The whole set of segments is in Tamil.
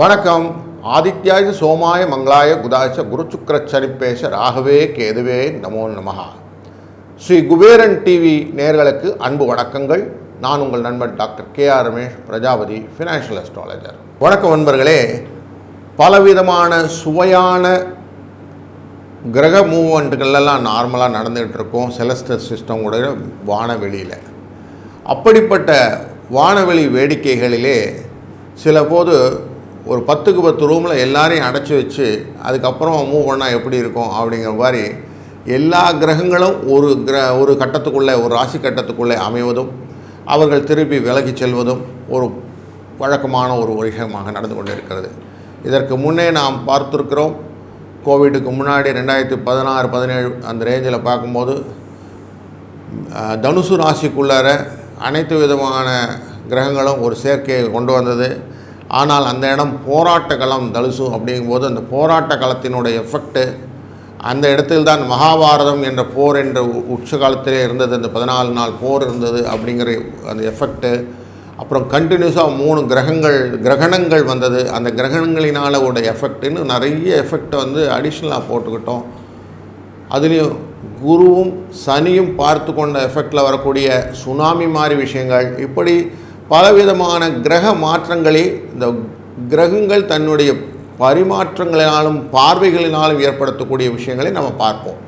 வணக்கம். ஆதித்யாய சோமாய மங்களாய குதாச்ச குரு சுக்கர ராகவே கேதுவே நமோ நமகா ஸ்ரீ குபேரன் டிவி நேர்களுக்கு அன்பு வணக்கங்கள். நான் உங்கள் நண்பன் doctor K R Ramesh Prajapati financial astrologer வணக்கம் நண்பர்களே. பலவிதமான சுவையான கிரக மூவ்மெண்ட்டுகள்லாம் நார்மலாக நடந்துகிட்டு இருக்கும் செலஸ்டர் சிஸ்டம் உடைய வானவெளியில். அப்படிப்பட்ட வானவெளி வேடிக்கைகளிலே சில போது ஒரு பத்துக்கு பத்து ரூமில் எல்லாரையும் அடைச்சி வச்சு அதுக்கப்புறம் மூவ் பண்ணால் எப்படி இருக்கும் அப்படிங்கிற மாதிரி எல்லா கிரகங்களும் ஒரு கிர ஒரு கட்டத்துக்குள்ளே ஒரு ராசி கட்டத்துக்குள்ளே அமைவதும் அவர்கள் திருப்பி விலகி செல்வதும் ஒரு வழக்கமான ஒரு விஷயமாக நடந்து கொண்டிருக்கிறது. இதற்கு முன்னே நாம் பார்த்துருக்கிறோம் கோவிடுக்கு முன்னாடி ரெண்டாயிரத்தி பதினாறு பதினேழு அந்த ரேஞ்சில் பார்க்கும்போது தனுசு ராசிக்குள்ளார அனைத்து விதமான கிரகங்களும் ஒரு சேர்க்கையை கொண்டு வந்தது. ஆனால் அந்த இடம் போராட்ட களம் தனுசு அப்படிங்கும்போது அந்த போராட்ட களத்தினுடைய எஃபெக்ட்டு அந்த இடத்தில்தான் மகாபாரதம் என்ற போர் என்ற உச்ச காலத்திலே இருந்தது. அந்த பதினாலு நாள் போர் இருந்தது அப்படிங்கிற அந்த எஃபெக்ட்டு அப்புறம் கண்டினியூஸாக மூணு கிரகங்கள் கிரகணங்கள் வந்தது. அந்த கிரகணங்களினால் உடைய எஃபெக்ட்டுன்னு நிறைய எஃபெக்டை வந்து அடிஷ்னலாக போட்டுக்கிட்டோம். அதுலேயும் குருவும் சனியும் பார்த்து கொண்ட எஃபெக்டில் வரக்கூடிய சுனாமி மாதிரி விஷயங்கள். இப்படி பலவிதமான கிரக மாற்றங்களே இந்த கிரகங்கள் தன்னுடைய பரிமாற்றங்களினாலும் பார்வைகளினாலும் ஏற்படுத்தக்கூடிய விஷயங்களை நம்ம பார்ப்போம்.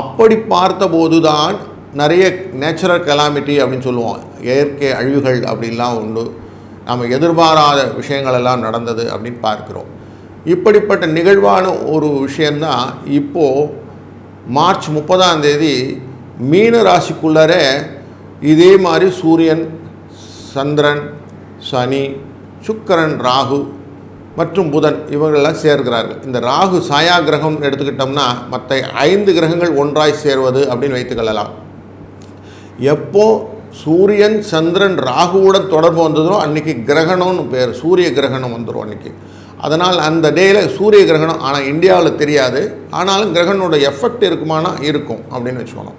அப்படி பார்த்தபோது தான் நிறைய நேச்சுரல் கலாமிட்டி அப்படின்னு சொல்லுவோம். இயற்கை அழிவுகள் அப்படின்லாம் உண்டு. நம்ம எதிர்பாராத விஷயங்களெல்லாம் நடந்தது அப்படின்னு பார்க்கிறோம். இப்படிப்பட்ட நிகழ்வான ஒரு விஷயந்தான் இப்போது மார்ச் முப்பதாம் தேதி மீன ராசிக்குள்ளரே இதே மாதிரி சூரியன் சந்திரன் சனி சுக்கரன் ராகு மற்றும் புதன் இவர்களெல்லாம் சேர்கிறார்கள். இந்த ராகு சாயா கிரகம் எடுத்துக்கிட்டோம்னா மற்ற ஐந்து கிரகங்கள் ஒன்றாய் சேர்வது அப்படின்னு வைத்துக்கொள்ளலாம் எப்போ சூரியன் சந்திரன் ராகுவுடன் தொடர்பு வந்ததோ அன்றைக்கி கிரகணம்னு பேர் சூரிய கிரகணம் வந்துடும் அன்றைக்கி அதனால் அந்த டேயில் சூரிய கிரகணம் ஆனால் இந்தியாவில் தெரியாது. ஆனாலும் கிரகணோட எஃபெக்ட் இருக்குமானா இருக்கும் அப்படின்னு வச்சுக்கணும்.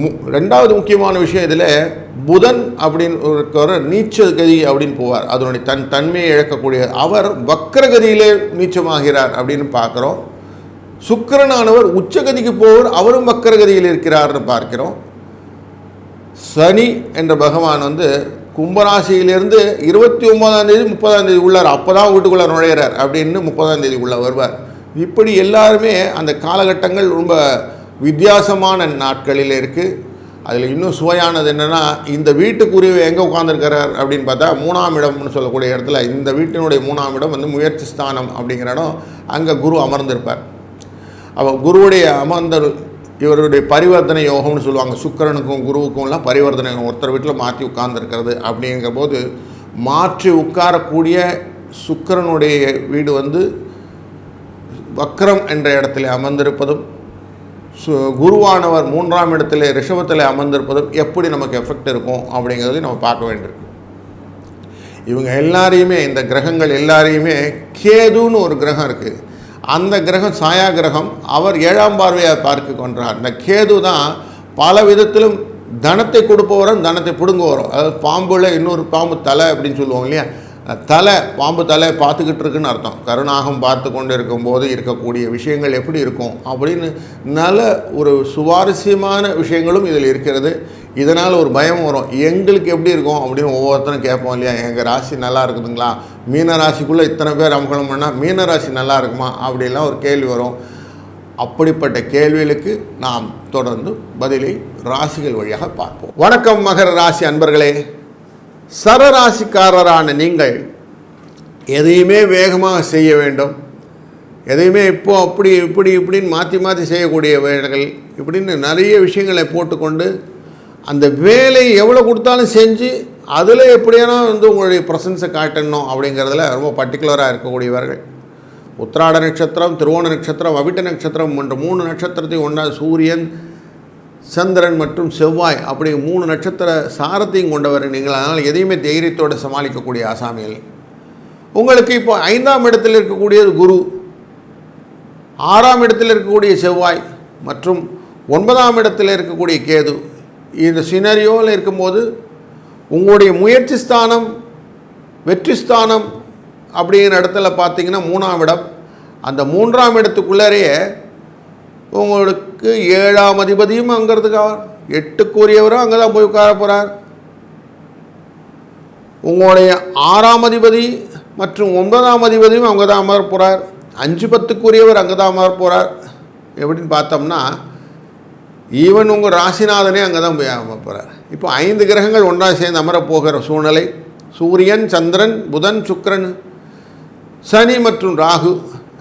மு ரெண்டாவது முக்கியமான விஷயம் இதில் புதன் அப்படின்னு இருக்கிற நீச்சல் கதி அப்படின்னு போவார். அதனுடைய தன் தன்மையை இழக்கக்கூடிய அவர் வக்கரகதியிலே நீச்சமாகிறார் அப்படின்னு பார்க்குறோம். சுக்கிரனானவர் உச்சகதிக்கு போவர் அவரும் வக்கரகதியில் இருக்கிறார்னு பார்க்கிறோம். சனி என்ற பகவான் வந்து கும்பராசியிலிருந்து இருபத்தி ஒன்பதாம் தேதி முப்பதாம் தேதி உள்ளார். அப்போ தான் வீட்டுக்குள்ளே நுழையிறார் அப்படின்னு முப்பதாம் தேதி உள்ள வருவார். இப்படி எல்லாருமே அந்த காலகட்டங்கள் ரொம்ப வித்தியாசமான நாட்களில் இருக்குது அதில் இன்னும் சுவையானது என்னென்னா இந்த வீட்டுக்குரிய எங்கே உட்காந்துருக்கிறார் அப்படின்னு பார்த்தா மூணாம் இடம்னு சொல்லக்கூடிய இடத்துல இந்த வீட்டினுடைய மூணாம் இடம் வந்து முயற்சி ஸ்தானம் அப்படிங்கிற இடம் அங்கே குரு அமர்ந்திருப்பார். அவள் குருவுடைய அமர்ந்தல் இவருடைய பரிவர்த்தனை யோகம்னு சொல்லுவாங்க. சுக்கிரனுக்கும் குருவுக்கும்லாம் பரிவர்த்தனை யோகம். ஒருத்தர் வீட்டில் மாற்றி உட்கார்ந்துருக்கிறது அப்படிங்கிற போது மாற்றி உட்காரக்கூடிய சுக்கிரனுடைய வீடு வந்து வக்ரம் என்ற இடத்துல அமர்ந்திருப்பதும் சு குருவானவர் மூன்றாம் இடத்துல ரிஷபத்தில் அமர்ந்திருப்பதும் எப்படி நமக்கு எஃபெக்ட் இருக்கும் அப்படிங்கிறதை நம்ம பார்க்க வேண்டியிருக்கு. இவங்க எல்லாரையுமே இந்த கிரகங்கள் எல்லாரையுமே கேதுன்னு ஒரு கிரகம் இருக்குது அந்த கிரகம் சாயா கிரகம் அவர் ஏழாம் பார்வையாக பார்க்க கொன்றார். இந்த கேது தான் பல விதத்திலும் தனத்தை கொடுப்பவரும் தனத்தை பிடுங்குவரும் அதாவது பாம்புல இன்னொரு பாம்பு தலை அப்படின்னு சொல்லுவோம் இல்லையா? தலை பாம்பு தலை பார்த்துக்கிட்டு இருக்குன்னு அர்த்தம். கருணாகம் பார்த்து கொண்டு இருக்கும்போது இருக்கக்கூடிய விஷயங்கள் எப்படி இருக்கும் அப்படின்னு நல்ல ஒரு சுவாரஸ்யமான விஷயங்களும் இதில் இருக்கிறது. இதனால் ஒரு பயம் வரும். எங்களுக்கு எப்படி இருக்கும் அப்படின்னு ஒவ்வொருத்தரும் கேட்போம் இல்லையா? எங்கள் ராசி நல்லா இருக்குதுங்களா? மீன ராசிக்குள்ளே இத்தனை பேர் அமகலம் பண்ணால் மீன ராசி நல்லா இருக்குமா? அப்படிலாம் ஒரு கேள்வி வரும். அப்படிப்பட்ட கேள்விகளுக்கு நாம் தொடர்ந்து பதிலை ராசிகள் வழியாக பார்ப்போம். வணக்கம் மகர ராசி அன்பர்களே. சரராசிக்காரரான நீங்கள் எதையுமே வேகமாக செய்ய வேண்டும். எதையுமே இப்போ அப்படி இப்படி இப்படின்னு மாற்றி மாற்றி செய்யக்கூடிய வேலைகள் இப்படின்னு நிறைய விஷயங்களை போட்டுக்கொண்டு அந்த வேலை எவ்வளோ கொடுத்தாலும் செஞ்சு அதில் எப்படியானா வந்து உங்களுடைய ப்ரெசன்ஸை காட்டணும் அப்படிங்கிறதுல ரொம்ப பர்டிகுலராக இருக்கக்கூடியவர்கள். உத்திராட நட்சத்திரம் திருவோண நட்சத்திரம் அவிட்ட நட்சத்திரம் என்ற மூணு நட்சத்திரத்தையும் ஒன்றா சூரியன் சந்திரன் மற்றும் செவ்வாய் அப்படி மூணு நட்சத்திர சாரத்தையும் கொண்டவர் நீங்கள். அதனால் எதையுமே தைரியத்தோடு சமாளிக்கக்கூடிய ஆசாமிகள். உங்களுக்கு இப்போ ஐந்தாம் இடத்தில் இருக்கக்கூடியது குரு. ஆறாம் இடத்தில் இருக்கக்கூடிய செவ்வாய் மற்றும் ஒன்பதாம் இடத்தில் இருக்கக்கூடிய கேது. இந்த சினரியோவில் இருக்கும்போது உங்களுடைய முயற்சி ஸ்தானம் வெற்றி ஸ்தானம் அப்படிங்கிற இடத்துல பார்த்தீங்கன்னா மூணாம் இடம். அந்த மூன்றாம் இடத்துக்குள்ளேயே உங்களுக்கு ஏழாம் அதிபதியும் அங்கிறதுக்காக எட்டுக்குரியவரும் அங்கே தான் போய் உட்கார போகிறார் உங்களுடைய ஆறாம் அதிபதி மற்றும் ஒன்பதாம் அதிபதியும் அங்கே தான் அமர போகிறார் அஞ்சு பத்துக்குரியவர் அங்கே தான் அமர போகிறார் எப்படின்னு பார்த்தோம்னா ஈவன் உங்கள் ராசிநாதனே அங்கே தான் போய் போகிறார் இப்போ ஐந்து கிரகங்கள் ஒன்றாக சேர்ந்து அமர போகிற சூழ்நிலை சூரியன் சந்திரன் புதன் சுக்கரன் சனி மற்றும் ராகு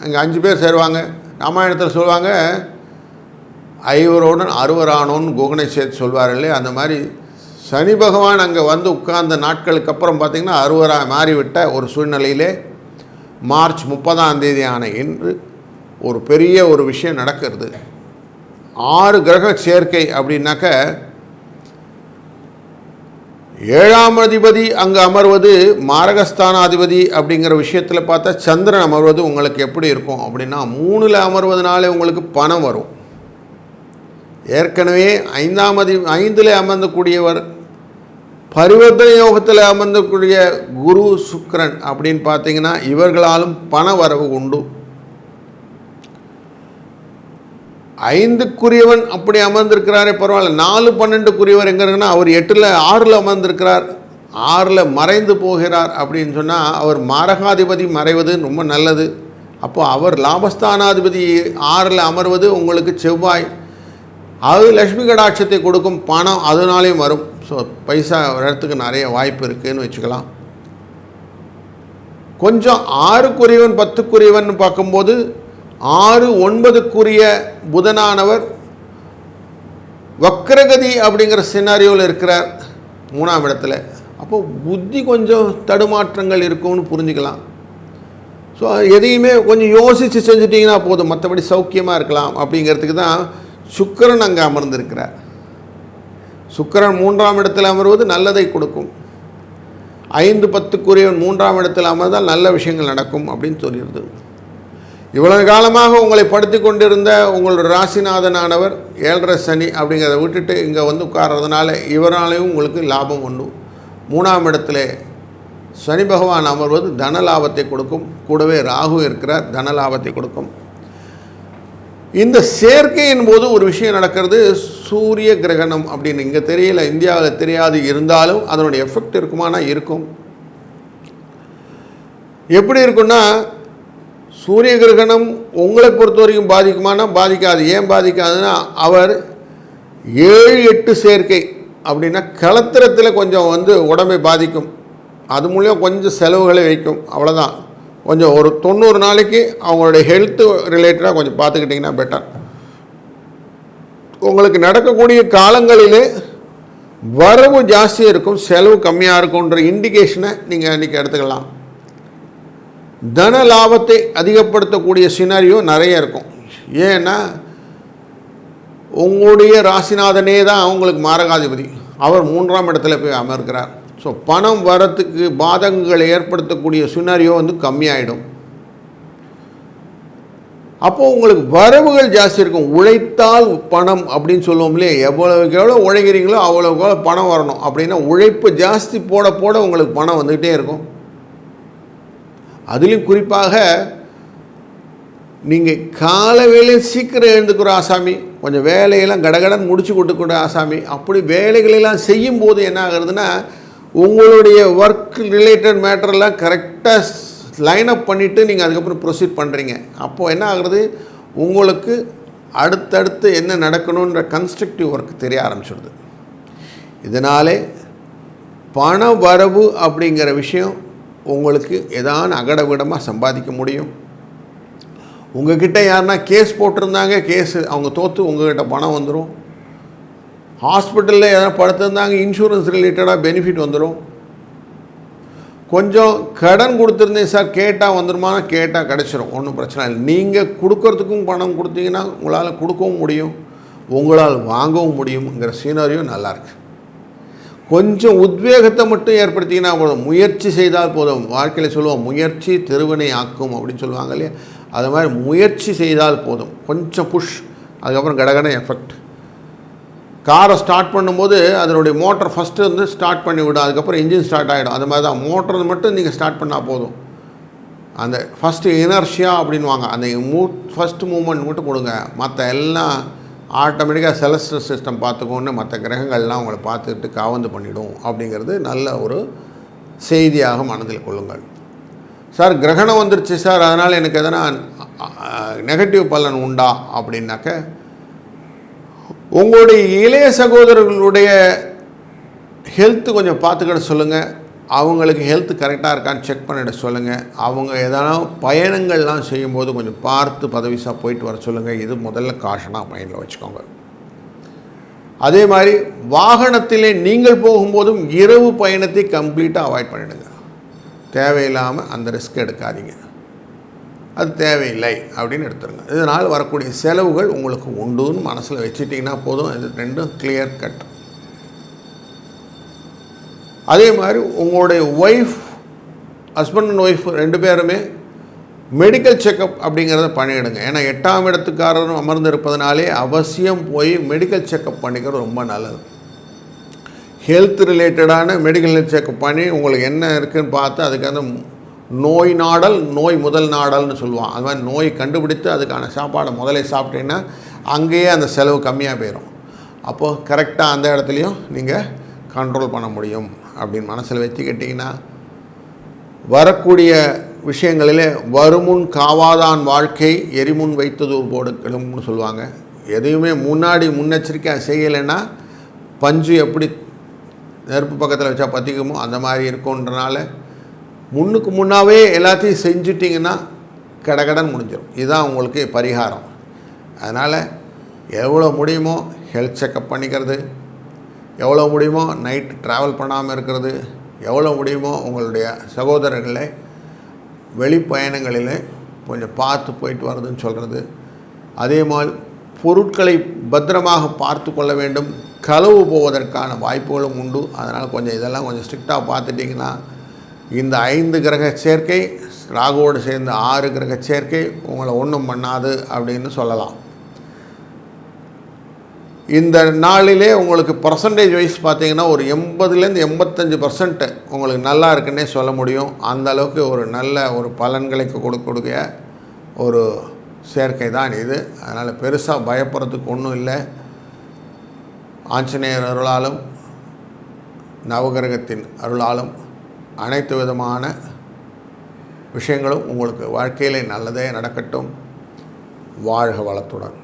அங்கே அஞ்சு பேர் சேருவாங்க. ராமாயணத்தில் சொல்லுவாங்க ஐவரோடன் அறுவரானோன்னு குகனை சேர்த்து சொல்வார் இல்லையா? அந்த மாதிரி சனி பகவான் அங்கே வந்து உட்கார்ந்த நாட்களுக்கு அப்புறம் பார்த்திங்கன்னா அறுவராக மாறிவிட்ட ஒரு சூழ்நிலையிலே மார்ச் முப்பதாம் தேதி ஆன இன்று ஒரு பெரிய ஒரு விஷயம் நடக்கிறது. ஆறு கிரக சேர்க்கை அப்படின்னாக்க ஏழாம் அதிபதி அங்கே அமர்வது மாரகஸ்தானாதிபதி அப்படிங்கிற விஷயத்தில் பார்த்தா சந்திரன் அமர்வது உங்களுக்கு எப்படி இருக்கும் அப்படின்னா மூணில் அமர்வதனாலே உங்களுக்கு பணம் வரும். ஏற்கனவே ஐந்தாம் அதி ஐந்தில் அமர்ந்தக்கூடியவர் பரிவர்த்தனை யோகத்தில் அமர்ந்தக்கூடிய குரு சுக்கரன் அப்படின்னு பார்த்தீங்கன்னா இவர்களாலும் பண வரவு உண்டு. ஐந்துக்குரியவன் அப்படி அமர்ந்திருக்கிறாரே பரவாயில்ல. நாலு பன்னெண்டுக்குரியவர் எங்கே இருக்குன்னா அவர் எட்டில் ஆறில் அமர்ந்திருக்கிறார். ஆறில் மறைந்து போகிறார் அப்படின்னு சொன்னால் அவர் மாரகாதிபதி மறைவது ரொம்ப நல்லது. அப்போது அவர் லாபஸ்தானாதிபதி ஆறில் அமர்வது உங்களுக்கு செவ்வாய். அது லக்ஷ்மி கடாட்சத்தை கொடுக்கும் பணம் அதனாலேயும் வரும். ஸோ பைசா வரத்துக்கு நிறைய வாய்ப்பு இருக்குதுன்னு வச்சுக்கலாம். கொஞ்சம் ஆறுக்குரியவன் பத்துக்குரியவன் பார்க்கும்போது ஆறு ஒன்பதுக்குரிய புதனானவர் வக்ரகதி அப்படிங்கிற சினாரியோவில் இருக்கிறார் மூணாம் இடத்துல. அப்போது புத்தி கொஞ்சம் தடுமாற்றங்கள் இருக்கும்னு புரிஞ்சுக்கலாம். ஸோ எதையுமே கொஞ்சம் யோசித்து செஞ்சுட்டிங்கன்னா போதும். மற்றபடி சௌக்கியமாக இருக்கலாம் அப்படிங்கிறதுக்கு தான் சுக்கிரன் அங்கே அமர்ந்திருக்கிறார். சுக்கிரன் மூன்றாம் இடத்தில் அமர்வது நல்லதை கொடுக்கும். ஐந்து பத்துக்குரியவன் மூன்றாம் இடத்தில் அமர்ந்தால் நல்ல விஷயங்கள் நடக்கும் அப்படின்னு சொல்லிடுது இவ்வளவு காலமாக உங்களை படுத்தி கொண்டிருந்த உங்களோட ராசிநாதனானவர் ஏழரை சனி அப்படிங்கிறத விட்டுட்டு இங்கே வந்து உட்கார்றதுனால இவராலையும் உங்களுக்கு லாபம் உண்டு. மூணாம் இடத்துல சனி பகவான் அமர்வது தன லாபத்தை கொடுக்கும். கூடவே ராகு இருக்கிறார் தன லாபத்தை கொடுக்கும். இந்த சேர்க்கையின் போது ஒரு விஷயம் நடக்கிறது. சூரிய கிரகணம் அப்படின்னு இங்கே தெரியல இந்தியாவில் தெரியாது. இருந்தாலும் அதனுடைய எஃபெக்ட் இருக்குமானா இருக்கும். எப்படி இருக்குன்னா சூரிய கிரகணம் உங்களை பொறுத்த வரைக்கும் பாதிக்குமானா பாதிக்காது. ஏன் பாதிக்காதுன்னா அவர் ஏழு எட்டு சேர்க்கை அப்படின்னா கிளத்திரத்தில் கொஞ்சம் வந்து உடம்பை பாதிக்கும். அது மூலியம் கொஞ்சம் செலவுகளை வைக்கும். அவ்வளோதான் கொஞ்சம் ஒரு தொண்ணூறு நாளைக்கு அவங்களுடைய ஹெல்த்து ரிலேட்டடாக கொஞ்சம் பார்த்துக்கிட்டிங்கன்னா பெட்டர் உங்களுக்கு நடக்கக்கூடிய காலங்களிலே வரவு ஜாஸ்தியாக இருக்கும் செலவு கம்மியாக இருக்கும்ன்ற இண்டிகேஷனை நீங்கள் அன்றைக்கி எடுத்துக்கலாம். தன லாபத்தை அதிகப்படுத்தக்கூடிய சினாரியோ நிறைய இருக்கும். ஏன்னா உங்களுடைய ராசிநாதனே தான் அவங்களுக்கு மாரகாதிபதி. அவர் மூன்றாம் இடத்துல போய் அமர்கிறார். ஸோ பணம் வரத்துக்கு பாதகங்களை ஏற்படுத்தக்கூடிய சினாரியோ வந்து கம்மியாயிடும். அப்போது உங்களுக்கு வரவுகள் ஜாஸ்தி இருக்கும். உழைத்தால் பணம் அப்படின்னு சொல்லுவோம் இல்லையா எவ்வளவுக்கு எவ்வளோ உழைக்கிறீங்களோ அவ்வளோக்கு எவ்வளோ பணம் வரணும். அப்படின்னா உழைப்பு ஜாஸ்தி போட போட உங்களுக்கு பணம் வந்துக்கிட்டே இருக்கும். அதுலேயும் குறிப்பாக நீங்கள் கால வேலையும் சீக்கிரம் எழுந்துக்கிற ஆசாமி கொஞ்சம் வேலையெல்லாம் கடகடன் முடிச்சு கொடுத்துக்கூட ஆசாமி அப்படி வேலைகளெல்லாம் செய்யும்போது என்ன ஆகுறதுன்னா உங்களுடைய ஒர்க் ரிலேட்டட் மேட்டரெல்லாம் கரெக்டாக லைன் அப் பண்ணிவிட்டு நீங்கள் அதுக்கப்புறம் ப்ரொசீட் பண்ணுறீங்க அப்போது என்ன ஆகுறது? உங்களுக்கு அடுத்தடுத்து என்ன நடக்கணுன்ற கன்ஸ்ட்ரக்டிவ் ஒர்க் தெரிய ஆரம்பிச்சிடுது. இதனாலே பண வரவு அப்படிங்கிற விஷயம் உங்களுக்கு ஏதான அகடவிடமாக சம்பாதிக்க முடியும்? உங்ககிட்ட யாருன்னா கேஸ் போட்டிருந்தாங்க கேஸு அவங்க தோற்று உங்ககிட்ட பணம் வந்துடும் ஹாஸ்பிட்டலில் எதனா படுத்திருந்தாங்க இன்சூரன்ஸ் ரிலேட்டடாக பெனிஃபிட் வந்துடும் கொஞ்சம் கடன் கொடுத்துருந்தேன் சார் கேட்டால் வந்துருமானா கேட்டால் கிடச்சிரும் ஒன்றும் பிரச்சனை இல்லை. நீங்கள் கொடுக்கறதுக்கும் பணம் கொடுத்தீங்கன்னா உங்களால் கொடுக்கவும் முடியும் உங்களால் வாங்கவும் முடியுங்கிற சீனரியும் நல்லாயிருக்கு கொஞ்சம் உத்வேகத்தை மட்டும் ஏற்படுத்திங்கன்னா போதும். முயற்சி செய்தால் போதும். வாழ்க்கையில் சொல்லுவோம் முயற்சி திருவினை ஆக்கும் அப்படின்னு சொல்லுவாங்க இல்லையா? அது மாதிரி முயற்சி செய்தால் போதும். கொஞ்சம் புஷ் அதுக்கப்புறம் கடகட எஃபெக்ட் காரை ஸ்டார்ட் பண்ணும்போது அதனுடைய மோட்டர் ஃபஸ்ட்டு வந்து ஸ்டார்ட் பண்ணி விடும் அதுக்கப்புறம் இன்ஜின் ஸ்டார்ட் ஆகிடும் அது மாதிரி தான். மோட்டர் மட்டும் நீங்கள் ஸ்டார்ட் பண்ணால் போதும். அந்த ஃபஸ்ட்டு இனர்ஷியா அப்படின்வாங்க அந்த மூ ஃபஸ்ட் மூமெண்ட் மட்டும் கொடுங்க. மற்ற எல்லாம் ஆட்டோமேட்டிக்காக செலஸ்டர் சிஸ்டம் பார்த்துக்கோன்னு மற்ற கிரகங்கள்லாம் உங்களை பார்த்துட்டு காவந்து பண்ணிடும் அப்படிங்கிறது நல்ல ஒரு செய்தியாக மனதில் கொள்ளுங்கள். சார் கிரகணம் வந்துருச்சு சார். அதனால் எனக்கு எதனா நெகட்டிவ் பலன் உண்டா அப்படின்னாக்க உங்களுடைய இளைய சகோதரர்களுடைய ஹெல்த்து கொஞ்சம் பார்த்துக்கிட சொல்லுங்கள் அவங்களுக்கு ஹெல்த் கரெக்டாக இருக்கான்னு செக் பண்ணிட சொல்லுங்கள் அவங்க எதனா பயணங்கள்லாம் செய்யும்போது கொஞ்சம் பார்த்து பதவிசாக போயிட்டு வர சொல்லுங்கள் இது முதல்ல காஷனாக மைண்டில் வச்சுக்கோங்க. அதே மாதிரி வாகனத்திலே நீங்கள் போகும்போதும் இரவு பயணத்தை கம்ப்ளீட்டாக அவாய்ட் பண்ணிடுங்க. தேவையில்லாமல் அந்த ரிஸ்க் எடுக்காதீங்க. அது தேவையில்லை அப்படின்னு எடுத்துருங்க. இதனால் வரக்கூடிய செலவுகள் உங்களுக்கு உண்டுன்னு மனசில் வச்சுட்டிங்கன்னா போதும். இது ரெண்டும் கிளியர் கட் அதே மாதிரி உங்களுடைய ஒய்ஃப் ஹஸ்பண்ட் அண்ட் ஒய்ஃப் ரெண்டு பேருமே மெடிக்கல் செக்கப் அப்படிங்கிறத பண்ணிவிடுங்க ஏன்னா எட்டாம் இடத்துக்காரரும் அமர்ந்து இருப்பதனாலே அவசியம் போய் மெடிக்கல் செக்கப் பண்ணிக்கிறது ரொம்ப நல்லது. ஹெல்த் ரிலேட்டடான மெடிக்கல் செக்கப் பண்ணி உங்களுக்கு என்ன இருக்குதுன்னு பார்த்து அதுக்கான நோய் நாடல் நோய் முதல் நாடல்னு சொல்லுவான் அது மாதிரி நோய் கண்டுபிடித்து அதுக்கான சாப்பாடை முதலே சாப்பிட்டீங்கன்னா அங்கேயே அந்த செலவு கம்மியாக போயிடும் அப்போது கரெக்டாக அந்த இடத்துலையும் நீங்கள் கண்ட்ரோல் பண்ண முடியும். அப்படின்னு மனசில் வச்சுக்கிட்டிங்கன்னா வரக்கூடிய விஷயங்களிலே வருமுன் காவாதான் வாழ்க்கை எரிமுன் வைத்தது போடு கிளம்புன்னு சொல்லுவாங்க. எதையுமே முன்னாடி முன்னெச்சரிக்கையாக செய்யலைன்னா பஞ்சு எப்படி நெருப்பு பக்கத்தில் வச்சா பற்றிக்குமோ அந்த மாதிரி இருக்குன்றனால முன்னுக்கு முன்னாவே எல்லாத்தையும் செஞ்சுட்டிங்கன்னா கடகடன் முடிஞ்சிடும் இதுதான் உங்களுக்கு பரிகாரம். அதனால் எவ்வளோ முடியுமோ ஹெல்த் செக்கப் பண்ணிக்கிறது எவ்வளோ முடியுமோ நைட் ட்ராவல் பண்ணாமல் இருக்கிறது எவ்வளோ முடியுமோ உங்களுடைய சகோதரர்களை வெளிப்பயணங்களில் கொஞ்சம் பார்த்து போயிட்டு வர்றதுன்னு சொல்கிறது அதே மாதிரி பொருட்களை பத்திரமாக பார்த்து கொள்ள வேண்டும். களவு போவதற்கான வாய்ப்புகளும் உண்டு. அதனால் கொஞ்சம் இதெல்லாம் கொஞ்சம் ஸ்ட்ரிக்டாக பார்த்துட்டிங்கன்னா இந்த ஐந்து கிரக சேர்க்கை ராகுவோடு சேர்ந்த ஆறு கிரக சேர்க்கை உங்களை ஒன்றும் பண்ணாது அப்படின்னு சொல்லலாம். இந்த நாளிலே உங்களுக்கு பர்சன்டேஜ் வைஸ் பார்த்தீங்கன்னா ஒரு எண்பதுலேருந்து எண்பத்தஞ்சு பர்சன்ட்டு உங்களுக்கு நல்லா இருக்குன்னே சொல்ல முடியும். அந்த அளவுக்கு ஒரு நல்ல ஒரு பலன்களை கொடுக்கக்கூடிய கொடுக்க ஒரு சேர்க்கை தான் இது. அதனால் பெருசாக பயப்படுறதுக்கு ஒன்றும் இல்லை. ஆஞ்சநேயர் அருளாலும் நவகிரகத்தின் அருளாலும் அனைத்து விதமான விஷயங்களும் உங்களுக்கு வாழ்க்கையிலே நல்லதே நடக்கட்டும். வாழ்க வளத்துடன்.